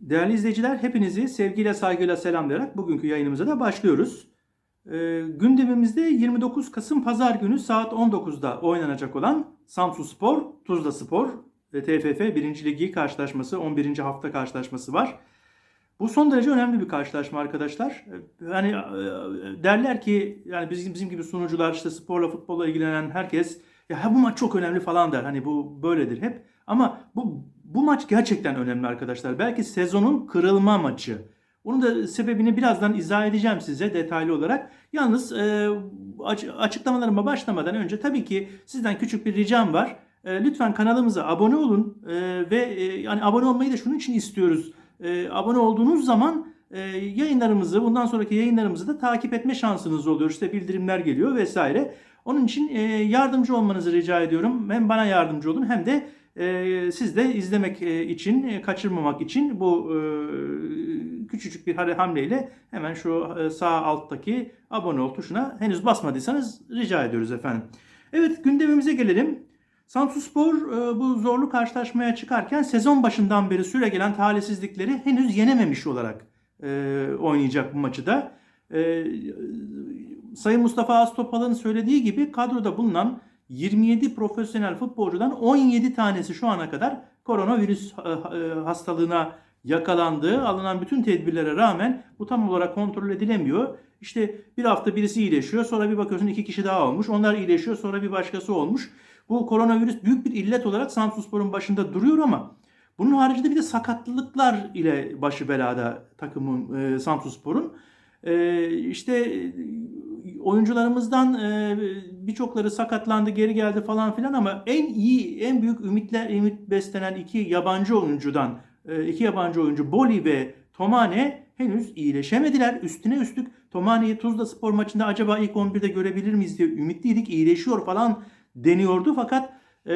Değerli izleyiciler, hepinizi sevgiyle saygıyla selamlayarak bugünkü yayınımıza da başlıyoruz. Ee, gündemimizde 29 Kasım Pazar günü saat 19'da oynanacak olan Samsun Spor, Tuzla Spor, ve TFF 1. Ligi karşılaşması, 11. hafta karşılaşması var. Bu son derece önemli bir karşılaşma arkadaşlar. Yani e, derler ki yani bizim bizim gibi sunucular işte sporla futbolla ilgilenen herkes ya bu maç çok önemli falan der. Hani bu böyledir hep. Ama bu bu maç gerçekten önemli arkadaşlar. Belki sezonun kırılma maçı. Onun da sebebini birazdan izah edeceğim size detaylı olarak. Yalnız e, aç- açıklamalarıma başlamadan önce tabii ki sizden küçük bir ricam var. E, lütfen kanalımıza abone olun E, ve e, yani abone olmayı da şunun için istiyoruz. E, abone olduğunuz zaman e, yayınlarımızı, bundan sonraki yayınlarımızı da takip etme şansınız oluyor. İşte bildirimler geliyor vesaire. Onun için e, yardımcı olmanızı rica ediyorum. Hem bana yardımcı olun hem de e, siz de izlemek e, için, e, kaçırmamak için bu e, küçücük bir hamleyle hemen şu sağ alttaki abone ol tuşuna henüz basmadıysanız rica ediyoruz efendim. Evet gündemimize gelelim. Samsunspor bu zorlu karşılaşmaya çıkarken sezon başından beri süre gelen talihsizlikleri henüz yenememiş olarak oynayacak bu maçı da. Sayın Mustafa Astopal'ın söylediği gibi kadroda bulunan 27 profesyonel futbolcudan 17 tanesi şu ana kadar koronavirüs e, e, hastalığına yakalandığı, alınan bütün tedbirlere rağmen bu tam olarak kontrol edilemiyor. İşte bir hafta birisi iyileşiyor, sonra bir bakıyorsun iki kişi daha olmuş. Onlar iyileşiyor, sonra bir başkası olmuş. Bu koronavirüs büyük bir illet olarak Samsunspor'un başında duruyor ama bunun haricinde bir de sakatlıklar ile başı belada takımın e, Samsunspor'un. E, işte oyuncularımızdan e, birçokları sakatlandı, geri geldi falan filan ama en iyi, en büyük ümitler, ümit beslenen iki yabancı oyuncudan, e, iki yabancı oyuncu Boli ve Tomane henüz iyileşemediler. Üstüne üstlük Tomane'yi Tuzla Spor maçında acaba ilk 11'de görebilir miyiz diye ümitliydik. İyileşiyor falan deniyordu fakat e,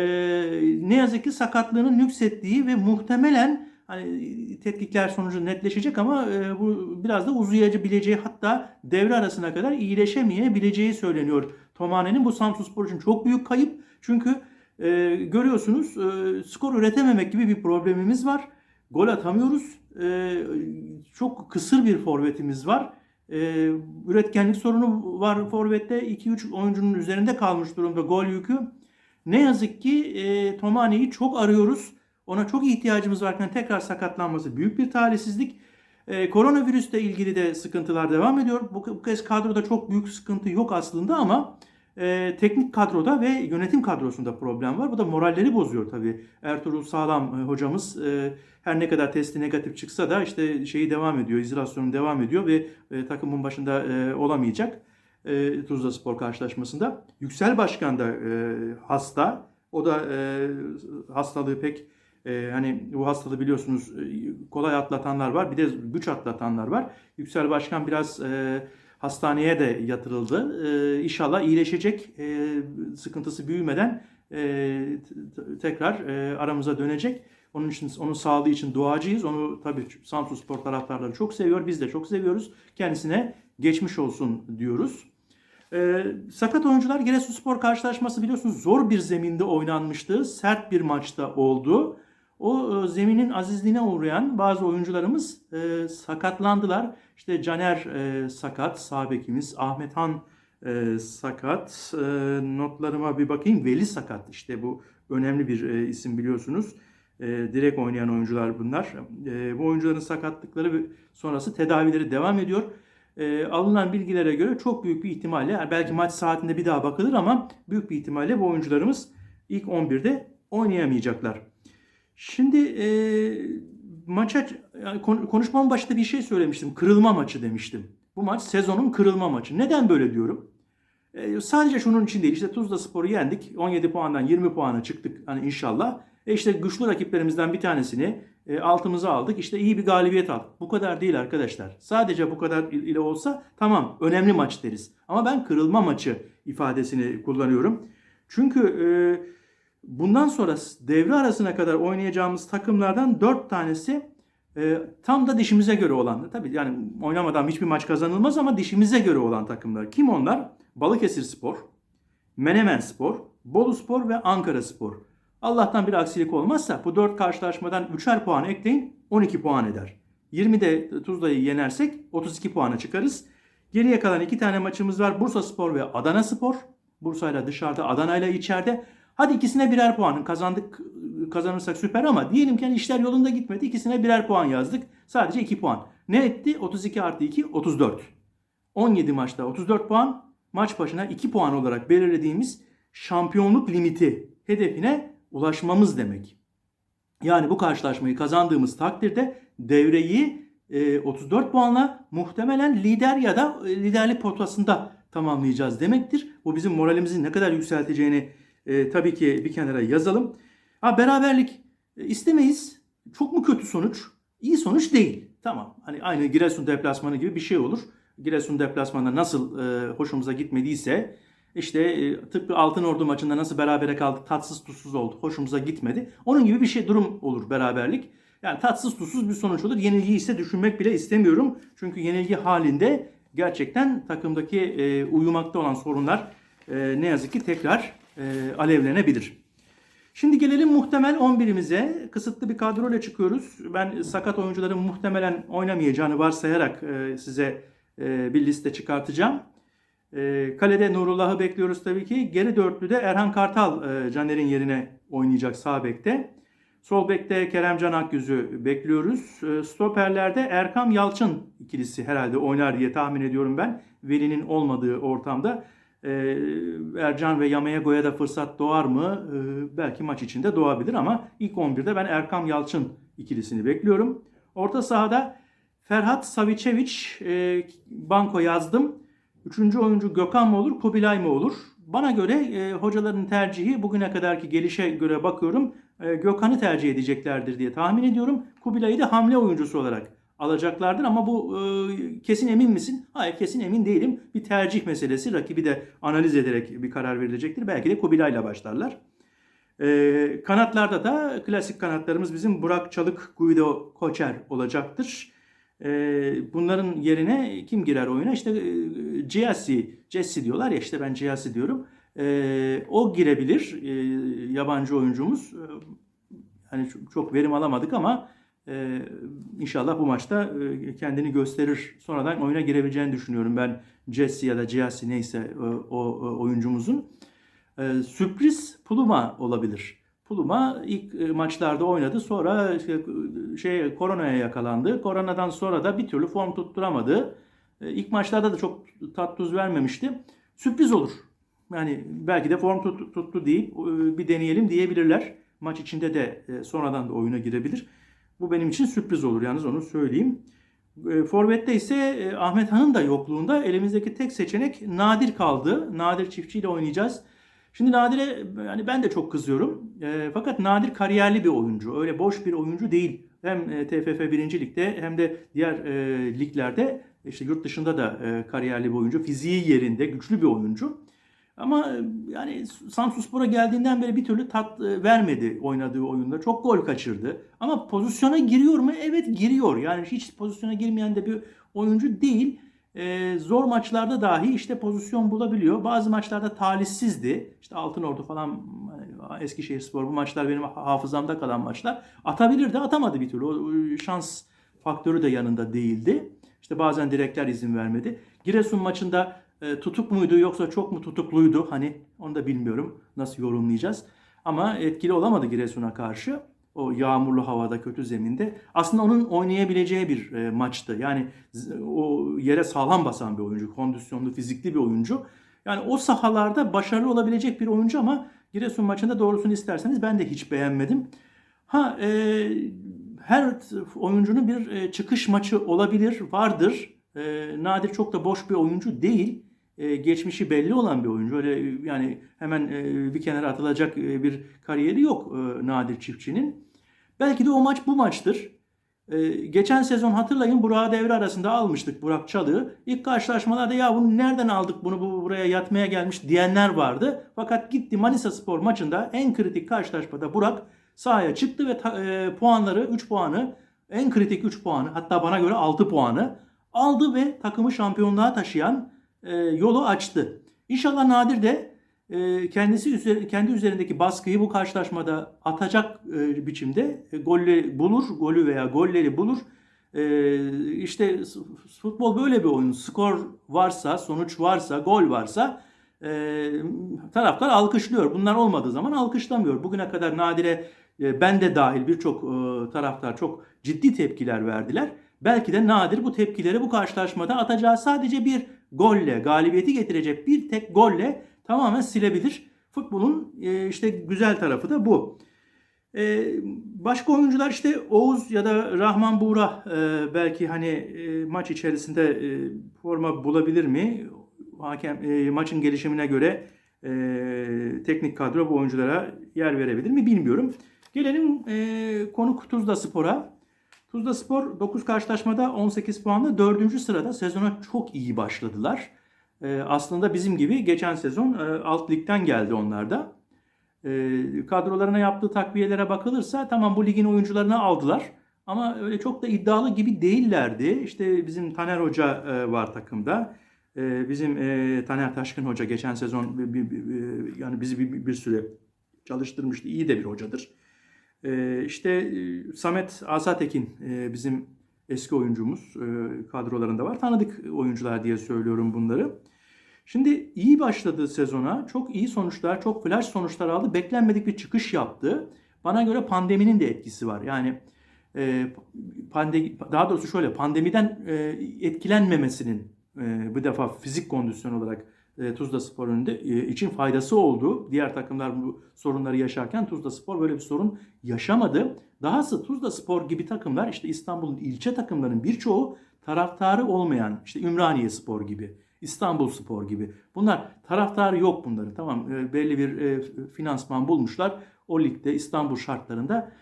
ne yazık ki sakatlığının nüksettiği ve muhtemelen hani tetkikler sonucu netleşecek ama e, bu biraz da uzayabileceği hatta devre arasına kadar iyileşemeyebileceği söyleniyor. Tomane'nin bu Samsunspor için çok büyük kayıp. Çünkü e, görüyorsunuz e, skor üretememek gibi bir problemimiz var. Gol atamıyoruz. E, çok kısır bir forvetimiz var. E, üretkenlik sorunu var forvette. 2-3 oyuncunun üzerinde kalmış durumda gol yükü. Ne yazık ki e, Tomane'yi çok arıyoruz. Ona çok ihtiyacımız varken tekrar sakatlanması büyük bir talihsizlik. E, koronavirüsle ilgili de sıkıntılar devam ediyor. Bu, bu kez kadroda çok büyük sıkıntı yok aslında ama e, teknik kadroda ve yönetim kadrosunda problem var. Bu da moralleri bozuyor tabii. Ertuğrul Sağlam e, hocamız e, her ne kadar testi negatif çıksa da işte şeyi devam ediyor, izolasyonu devam ediyor ve e, takımın başında e, olamayacak e, Tuzla Spor karşılaşmasında. Yüksel Başkan da e, hasta. O da e, hastalığı pek e, hani bu hastalığı biliyorsunuz e, kolay atlatanlar var. Bir de güç atlatanlar var. Yüksel Başkan biraz e, hastaneye de yatırıldı. E, inşallah iyileşecek. E, sıkıntısı büyümeden e, tekrar e, aramıza dönecek. Onun için onun sağlığı için duacıyız. Onu tabii Samsun Spor taraftarları çok seviyor. Biz de çok seviyoruz. Kendisine geçmiş olsun diyoruz. Ee, sakat oyuncular Giresunspor karşılaşması biliyorsunuz zor bir zeminde oynanmıştı. Sert bir maçta oldu. O e, zeminin azizliğine uğrayan bazı oyuncularımız e, sakatlandılar. İşte Caner e, sakat, sağ. Ahmet Han e, sakat. E, notlarıma bir bakayım. Veli sakat. İşte bu önemli bir e, isim biliyorsunuz. E, direkt oynayan oyuncular bunlar. E, bu oyuncuların sakatlıkları sonrası tedavileri devam ediyor. E, alınan bilgilere göre çok büyük bir ihtimalle yani belki maç saatinde bir daha bakılır ama büyük bir ihtimalle bu oyuncularımız ilk 11'de oynayamayacaklar. Şimdi e, maça konuşmamın başında bir şey söylemiştim. Kırılma maçı demiştim. Bu maç sezonun kırılma maçı. Neden böyle diyorum? E, sadece şunun için değil. İşte Tuzla Spor'u yendik. 17 puandan 20 puana çıktık hani inşallah. E işte güçlü rakiplerimizden bir tanesini e, altımıza aldık. İşte iyi bir galibiyet aldık. Bu kadar değil arkadaşlar. Sadece bu kadar il- ile olsa tamam önemli maç deriz. Ama ben kırılma maçı ifadesini kullanıyorum. Çünkü e, bundan sonra devre arasına kadar oynayacağımız takımlardan 4 tanesi e, tam da dişimize göre olan. Tabii yani oynamadan hiçbir maç kazanılmaz ama dişimize göre olan takımlar. Kim onlar? Balıkesir Spor, Menemen Spor, Bolu Spor ve Ankara Spor. Allah'tan bir aksilik olmazsa bu 4 karşılaşmadan 3'er puan ekleyin 12 puan eder. 20'de Tuzla'yı yenersek 32 puana çıkarız. Geriye kalan iki tane maçımız var. Bursa Spor ve Adana Spor. Bursa'yla dışarıda, Adana'yla içeride. Hadi ikisine birer puan kazandık kazanırsak süper ama diyelim ki hani işler yolunda gitmedi. İkisine birer puan yazdık. Sadece 2 puan. Ne etti? 32 artı 2 34. 17 maçta 34 puan. Maç başına 2 puan olarak belirlediğimiz şampiyonluk limiti hedefine ulaşmamız demek. Yani bu karşılaşmayı kazandığımız takdirde devreyi e, 34 puanla muhtemelen lider ya da e, liderlik potasında tamamlayacağız demektir. Bu bizim moralimizi ne kadar yükselteceğini e, tabii ki bir kenara yazalım. Ha beraberlik e, istemeyiz. Çok mu kötü sonuç? İyi sonuç değil. Tamam. Hani aynı Giresun deplasmanı gibi bir şey olur. Giresun deplasmanında nasıl e, hoşumuza gitmediyse işte e, tıpkı Altın Ordu maçında nasıl berabere kaldık tatsız tuzsuz oldu. Hoşumuza gitmedi. Onun gibi bir şey durum olur beraberlik. Yani tatsız tuzsuz bir sonuç olur. Yenilgiyi ise düşünmek bile istemiyorum. Çünkü yenilgi halinde gerçekten takımdaki e, uyumakta olan sorunlar e, ne yazık ki tekrar e, alevlenebilir. Şimdi gelelim muhtemel 11'imize. Kısıtlı bir kadroyla çıkıyoruz. Ben sakat oyuncuların muhtemelen oynamayacağını varsayarak e, size e, bir liste çıkartacağım. E, kalede Nurullah'ı bekliyoruz tabii ki. Geri dörtlüde Erhan Kartal e, Caner'in yerine oynayacak sağ bekte. Sol bekte Keremcan Akgüz'ü bekliyoruz. E, stoperlerde Erkam Yalçın ikilisi herhalde oynar diye tahmin ediyorum ben. Veli'nin olmadığı ortamda. E, Ercan ve Yameyago'ya da fırsat doğar mı? E, belki maç içinde doğabilir ama ilk 11'de ben Erkam Yalçın ikilisini bekliyorum. Orta sahada Ferhat Savicevic e, banko yazdım. Üçüncü oyuncu Gökhan mı olur, Kubilay mı olur? Bana göre e, hocaların tercihi bugüne kadarki gelişe göre bakıyorum e, Gökhan'ı tercih edeceklerdir diye tahmin ediyorum. Kubilay'ı da hamle oyuncusu olarak alacaklardır ama bu e, kesin emin misin? Hayır kesin emin değilim. Bir tercih meselesi. Rakibi de analiz ederek bir karar verilecektir. Belki de Kubilay'la başlarlar. E, kanatlarda da klasik kanatlarımız bizim Burak Çalık, Guido Koçer olacaktır. E, bunların yerine kim girer oyuna? İşte e, Giassi, Jesse diyorlar ya işte ben Giassi diyorum. E, o girebilir e, yabancı oyuncumuz. E, hani çok verim alamadık ama e, inşallah bu maçta e, kendini gösterir. Sonradan oyuna girebileceğini düşünüyorum ben Jesse ya da Giassi neyse e, o, o oyuncumuzun. E, sürpriz Puluma olabilir. Puluma ilk e, maçlarda oynadı. Sonra işte, şey koronaya yakalandı. Koronadan sonra da bir türlü form tutturamadı. E, ilk maçlarda da çok tat tuz vermemişti. Sürpriz olur. Yani belki de form tut, tuttu deyip e, bir deneyelim diyebilirler. Maç içinde de e, sonradan da oyuna girebilir. Bu benim için sürpriz olur yalnız onu söyleyeyim. E, Forvet'te ise e, Ahmet Han'ın da yokluğunda elimizdeki tek seçenek Nadir kaldı. Nadir çiftçiyle oynayacağız. Şimdi Nadir'e yani ben de çok kızıyorum. E, fakat Nadir kariyerli bir oyuncu. Öyle boş bir oyuncu değil. Hem e, TFF 1. Lig'de hem de diğer e, liglerde işte yurt dışında da e, kariyerli bir oyuncu. Fiziği yerinde, güçlü bir oyuncu. Ama e, yani Samsunspor'a geldiğinden beri bir türlü tat e, vermedi oynadığı oyunda. Çok gol kaçırdı. Ama pozisyona giriyor mu? Evet giriyor. Yani hiç pozisyona girmeyen de bir oyuncu değil. Ee, zor maçlarda dahi işte pozisyon bulabiliyor. Bazı maçlarda talihsizdi. İşte Altınordu falan Eskişehir Spor bu maçlar benim hafızamda kalan maçlar. Atabilirdi atamadı bir türlü. O şans faktörü de yanında değildi. İşte bazen direkler izin vermedi. Giresun maçında e, tutuk muydu yoksa çok mu tutukluydu? Hani onu da bilmiyorum. Nasıl yorumlayacağız? Ama etkili olamadı Giresun'a karşı. O yağmurlu havada, kötü zeminde. Aslında onun oynayabileceği bir e, maçtı. Yani o yere sağlam basan bir oyuncu. Kondisyonlu, fizikli bir oyuncu. Yani o sahalarda başarılı olabilecek bir oyuncu ama Giresun maçında doğrusunu isterseniz ben de hiç beğenmedim. Ha e, her oyuncunun bir e, çıkış maçı olabilir, vardır. E, Nadir çok da boş bir oyuncu değil. E, geçmişi belli olan bir oyuncu. Öyle yani hemen e, bir kenara atılacak e, bir kariyeri yok e, Nadir Çiftçi'nin. Belki de o maç bu maçtır. E, geçen sezon hatırlayın Burak'ı devre arasında almıştık Burak Çalık'ı. İlk karşılaşmalarda ya bunu nereden aldık bunu bu buraya yatmaya gelmiş diyenler vardı. Fakat gitti Manisa Spor maçında en kritik karşılaşmada Burak sahaya çıktı ve ta, e, puanları 3 puanı en kritik 3 puanı hatta bana göre 6 puanı aldı ve takımı şampiyonluğa taşıyan e, yolu açtı. İnşallah Nadir de e, kendisi kendi üzerindeki baskıyı bu karşılaşmada atacak e, biçimde e, bulur, golü veya golleri bulur. E, işte futbol böyle bir oyun. Skor varsa, sonuç varsa, gol varsa e, taraftar alkışlıyor. Bunlar olmadığı zaman alkışlamıyor. Bugüne kadar Nadire ben de dahil birçok taraftar çok ciddi tepkiler verdiler. Belki de Nadir bu tepkileri bu karşılaşmada atacağı sadece bir golle, galibiyeti getirecek bir tek golle tamamen silebilir. Futbolun e, işte güzel tarafı da bu. E, başka oyuncular işte Oğuz ya da Rahman Buğra e, belki hani e, maç içerisinde e, forma bulabilir mi? Hakem e, maçın gelişimine göre e, teknik kadro bu oyunculara yer verebilir mi bilmiyorum. Gelelim e, konuk Tuzla Spor'a. Tuzla Spor 9 karşılaşmada 18 puanla 4. sırada sezona çok iyi başladılar. E, aslında bizim gibi geçen sezon e, alt ligden geldi onlar da. E, kadrolarına yaptığı takviyelere bakılırsa tamam bu ligin oyuncularını aldılar. Ama öyle çok da iddialı gibi değillerdi. İşte bizim Taner Hoca e, var takımda. E, bizim e, Taner Taşkın Hoca geçen sezon bir- yani bizi bir, bir süre çalıştırmıştı. İyi de bir hocadır. E, işte e, Samet Asatekin e, bizim eski oyuncumuz e, kadrolarında var. Tanıdık oyuncular diye söylüyorum bunları. Şimdi iyi başladı sezona. Çok iyi sonuçlar, çok flash sonuçlar aldı. Beklenmedik bir çıkış yaptı. Bana göre pandeminin de etkisi var. Yani e, pandemi, daha doğrusu şöyle pandemiden etkilenmemesinin bu defa fizik kondisyon olarak e, Tuzla Spor'un da e, için faydası oldu. Diğer takımlar bu sorunları yaşarken Tuzla Spor böyle bir sorun yaşamadı. Dahası Tuzla Spor gibi takımlar işte İstanbul'un ilçe takımlarının birçoğu taraftarı olmayan işte Ümraniye Spor gibi, İstanbul Spor gibi. Bunlar taraftarı yok bunların. Tamam e, belli bir finansman bulmuşlar. O ligde İstanbul şartlarında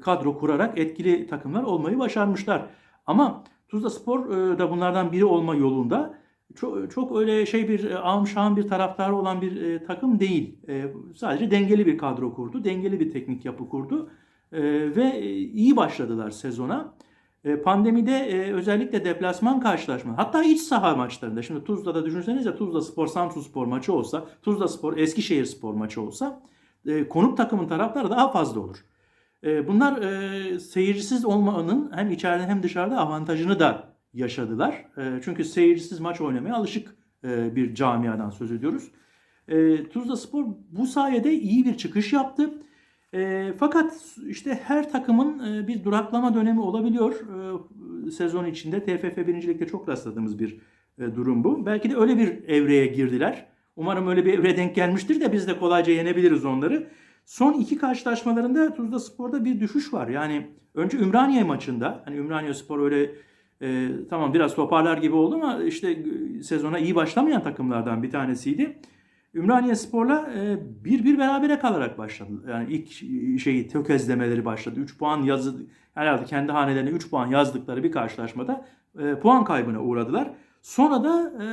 kadro kurarak etkili takımlar olmayı başarmışlar. Ama Tuzla Spor da bunlardan biri olma yolunda çok, çok öyle şey bir e, şahım bir taraftarı olan bir e, takım değil. E, sadece dengeli bir kadro kurdu, dengeli bir teknik yapı kurdu E, ve e, iyi başladılar sezona. E, pandemide e, özellikle deplasman karşılaşma, hatta iç saha maçlarında. Şimdi Tuzla'da düşünsenize Tuzla Spor, Samsun Spor maçı olsa, Tuzla Spor, Eskişehir Spor maçı olsa e, konuk takımın taraftarı daha fazla olur. E, bunlar e, seyircisiz olmanın hem içeride hem dışarıda avantajını da yaşadılar. E, çünkü seyircisiz maç oynamaya alışık e, bir camiadan söz ediyoruz. E, Tuzla Spor bu sayede iyi bir çıkış yaptı. E, fakat işte her takımın bir duraklama dönemi olabiliyor. Sezon içinde TFF 1. Lig'de çok rastladığımız bir durum bu. Belki de öyle bir evreye girdiler. Umarım öyle bir evreye denk gelmiştir de biz de kolayca yenebiliriz onları. Son iki karşılaşmalarında Tuzla Spor'da bir düşüş var. Yani önce Ümraniye maçında hani Ümraniye Spor öyle e, tamam biraz toparlar gibi oldu ama işte e, sezona iyi başlamayan takımlardan bir tanesiydi. Ümraniye Spor'la e, bir bir berabere kalarak başladı. Yani ilk şeyi tökezlemeleri başladı. 3 puan yazı herhalde kendi hanelerine 3 puan yazdıkları bir karşılaşmada e, puan kaybına uğradılar. Sonra da e,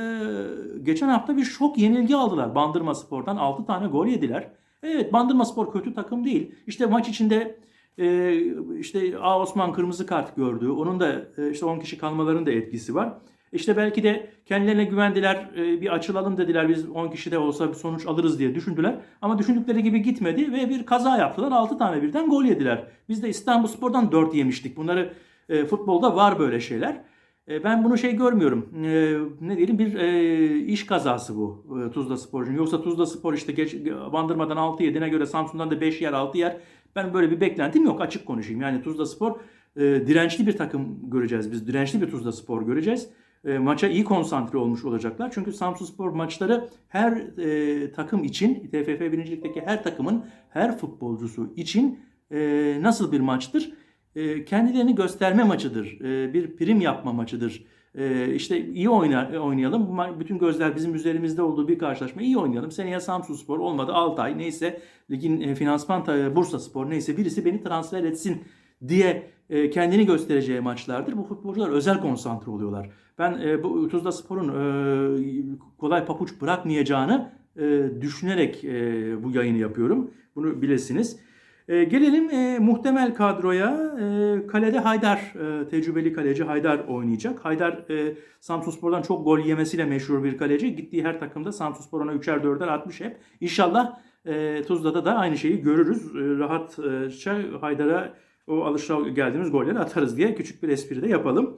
geçen hafta bir şok yenilgi aldılar. Bandırma Spor'dan 6 tane gol yediler. Evet Bandırma Spor kötü takım değil. İşte maç içinde e, işte A Osman kırmızı kart gördü. Onun da e, işte 10 kişi kalmalarının da etkisi var. İşte belki de kendilerine güvendiler, e, bir açılalım dediler. Biz 10 kişi de olsa bir sonuç alırız diye düşündüler. Ama düşündükleri gibi gitmedi ve bir kaza yaptılar. 6 tane birden gol yediler. Biz de İstanbul Spor'dan 4 yemiştik. Bunları e, futbolda var böyle şeyler. E, ben bunu şey görmüyorum. E, ne diyelim bir e, iş kazası bu Tuzla Spor'un. Yoksa Tuzla Spor işte geç, Bandırma'dan 6 yediğine göre Samsun'dan da 5 yer 6 yer. Ben böyle bir beklentim yok açık konuşayım. Yani Tuzla Spor e, dirençli bir takım göreceğiz biz. Dirençli bir Tuzla Spor göreceğiz. E, maça iyi konsantre olmuş olacaklar. Çünkü Samsun Spor maçları her e, takım için, TFF 1. Lig'deki her takımın, her futbolcusu için e, nasıl bir maçtır? E, kendilerini gösterme maçıdır. E, bir prim yapma maçıdır. E, işte iyi oynayalım. Bütün gözler bizim üzerimizde olduğu bir karşılaşma. iyi oynayalım. Seneye Samsun Spor olmadı Altay neyse ligin e, finansman ta- Bursa Spor neyse birisi beni transfer etsin diye e, kendini göstereceği maçlardır. Bu futbolcular özel konsantre oluyorlar. Ben e, bu Tuzla Spor'un e, kolay papuç bırakmayacağını e, düşünerek e, bu yayını yapıyorum. Bunu bilesiniz. E, gelelim e, muhtemel kadroya. E, kalede Haydar, e, tecrübeli kaleci Haydar oynayacak. Haydar e, Samsunspor'dan çok gol yemesiyle meşhur bir kaleci. Gittiği her takımda Samsunspor ona 3'er 4'er atmış hep. İnşallah e, Tuzla'da da aynı şeyi görürüz. E, rahatça Haydar'a o alışa geldiğimiz golleri atarız diye küçük bir espri de yapalım.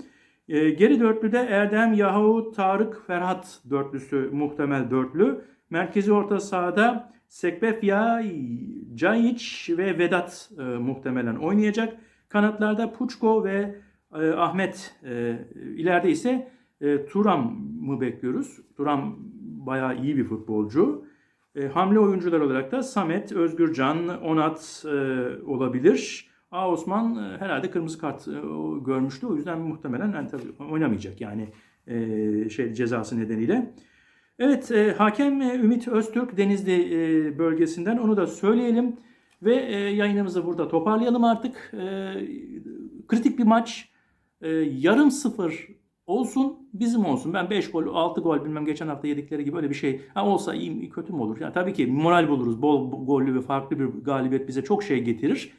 E, geri dörtlüde Erdem, Yahu, Tarık, Ferhat dörtlüsü muhtemel dörtlü. Merkezi orta sahada Sekbefya, Cayiç ve Vedat e, muhtemelen oynayacak. Kanatlarda Puçko ve e, Ahmet. E, ileride ise e, Turam'ı bekliyoruz. Turam bayağı iyi bir futbolcu. E, hamle oyuncular olarak da Samet, Özgürcan, Onat e, olabilir. A Osman e, herhalde kırmızı kart e, görmüştü. O yüzden muhtemelen yani tabii oynamayacak yani e, şey cezası nedeniyle. Evet, e, hakem e, Ümit Öztürk Denizli e, bölgesinden onu da söyleyelim ve e, yayınımızı burada toparlayalım artık. E, kritik bir maç, e, yarım sıfır olsun, bizim olsun. Ben 5 gol, 6 gol bilmem geçen hafta yedikleri gibi öyle bir şey. Ha olsa iyi mi kötü mü olur? Yani tabii ki moral buluruz. Bol gollü ve farklı bir galibiyet bize çok şey getirir.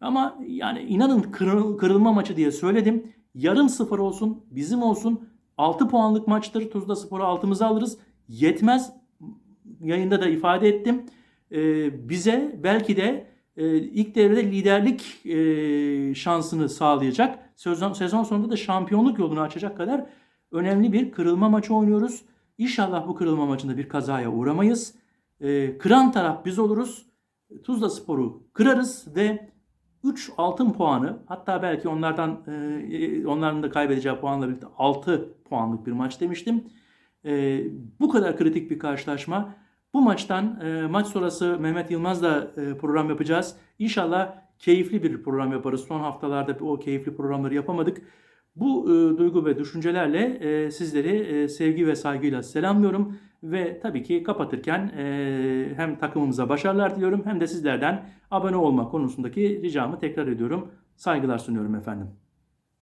Ama yani inanın kırıl, kırılma maçı diye söyledim. Yarım sıfır olsun, bizim olsun. 6 puanlık maçtır. Tuzla Spor'u altımıza alırız. Yetmez. Yayında da ifade ettim. Ee, bize belki de e, ilk devrede liderlik e, şansını sağlayacak. Sezon, sonunda da şampiyonluk yolunu açacak kadar önemli bir kırılma maçı oynuyoruz. İnşallah bu kırılma maçında bir kazaya uğramayız. E, kıran taraf biz oluruz. Tuzla Spor'u kırarız ve 3 altın puanı hatta belki onlardan e, onların da kaybedeceği puanla birlikte 6 puanlık bir maç demiştim. E, bu kadar kritik bir karşılaşma. Bu maçtan e, maç sonrası Mehmet Yılmaz'la e, program yapacağız. İnşallah keyifli bir program yaparız. Son haftalarda o keyifli programları yapamadık. Bu e, duygu ve düşüncelerle e, sizleri e, sevgi ve saygıyla selamlıyorum ve tabii ki kapatırken e, hem takımımıza başarılar diliyorum hem de sizlerden abone olma konusundaki ricamı tekrar ediyorum. Saygılar sunuyorum efendim.